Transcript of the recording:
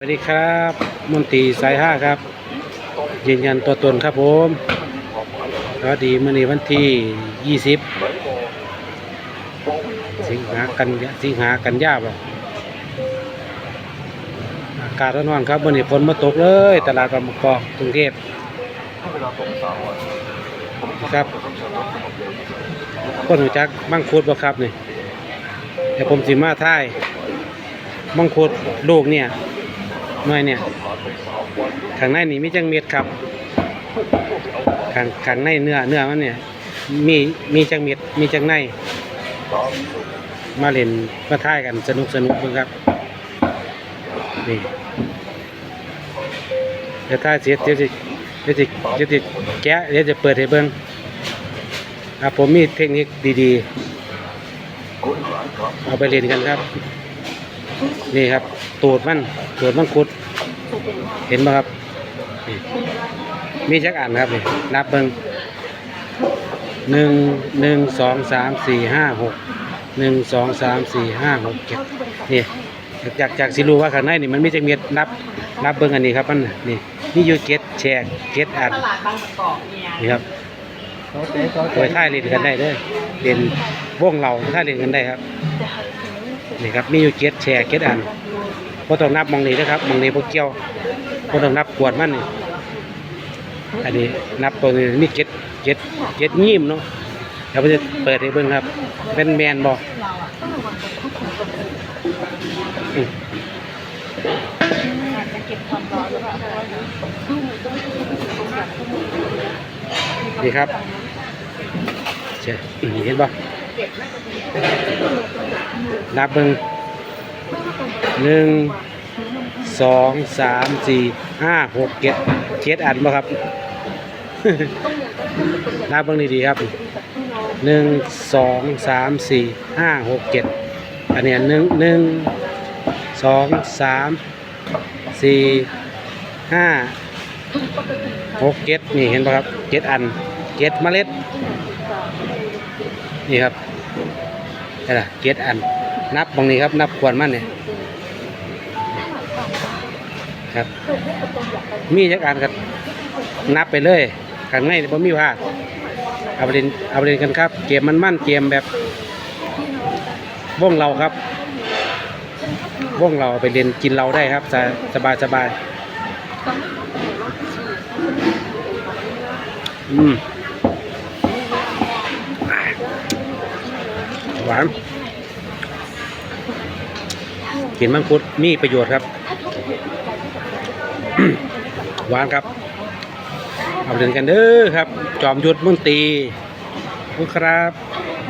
สวัสดีครับมนตรีสายห้าครับ ยืนยันตัวตนครับผมสวัสดีมื่อนี้วันที่ยี่สิบสิงหากันยาสิงหากันยาบ่อากาศร้อนๆครับมื่อนี้ฝนมาตกเลย ตลาดบางกอบกรุงเทพครับคนหูจักบังคุดบ่ครับนี่เดี๋ยวผมสิมาท่ายบังคุดลูกเนี่ย น่อยเนี่ยข้างในนี่มีจังเม็ดครับข้างข้างในเนื้อเนื้อมันเนี่ยมีมีจังเม็ดมีจังในมาเล่นมาท่ายกันสนุกสนุกเบิ่งครับนี่เดี๋ยวท่ายเสร็จเดี๋ยวจะเดี๋ยวจะเดี๋ยวจะแกะเดี๋ยวจะเปิดให้เบิ่งครับผมมีเทคนิคดีๆ เอาไปเล่นกันครับ นี่ครับ ตูดมันตูดมังคุด เห็นไหมครับนี่มีจักอันครับนี่นับเบิ้งหนึ่งหนึ่งสองสามสี่ห้าหกหนึ่งสองสามสี่ห้าหกเจ็ดนี่จากจากสิรู้ว่าข้างในนี่มันมีจักเม็ดนับนับเบิ้งอันนี้ครับมันนี่นี่อยู่เก็ดแชกเก็ดอันตลาดบางประกอบเนี่ยนี่ครับโดยท่ายเล่นกันได้เด้อเล่นวงเราท่ายเล่นกันได้ครับ นี่ครับมีอยู่เก็ดแชร์เก็ดอันพอต้องนับมองนี้นะครับมองนี้พวกเกี่ยวพอต้องนับกวดมันนี่อันนี้นับตัวนี้มีเก็ดเก็ดเก็ดยิ้มเนาะเดี๋ยวผมจะเปิดให้เบิ่งครับ เป็นแมนบอมจะเก็บความร้อนหรือเปล่านี่ครับเห็นบ่ นับเบิ่งหนึ่งสองสามสี่ห้าหกเจ็ดเจ็ดอันบ่ครับ นับเบิ่งดีๆครับหนึ่งสองสามสี่ห้าหกเจ็ดอันเนี้ยหนึ่งหนึ่งสองสามสี่ห้าหกเจ็ดนี่เห็นป่ะครับเจ็ดอันเจ็ดเมล็ด นี่ครับนี่ละเจ็ดอัน นับบางนี้ครับ นับควรมั่นเนี่ยครับ มีจักอันครับ นับไปเลยข้างในนี่บ่มีพลาดเอาไปเล่นเอาไปเล่นกันครับ เกมมันมั่นเกมแบบว่องเราครับว่องเราเอาไปเล่นกินเราได้ครับสสบายสบายอืม หวานกินมังคุดมีประโยชน์ครับ หวานครับเอาไปเล่นกันเด้อครับ จอมยุทธมนตรีขอบคุณครับ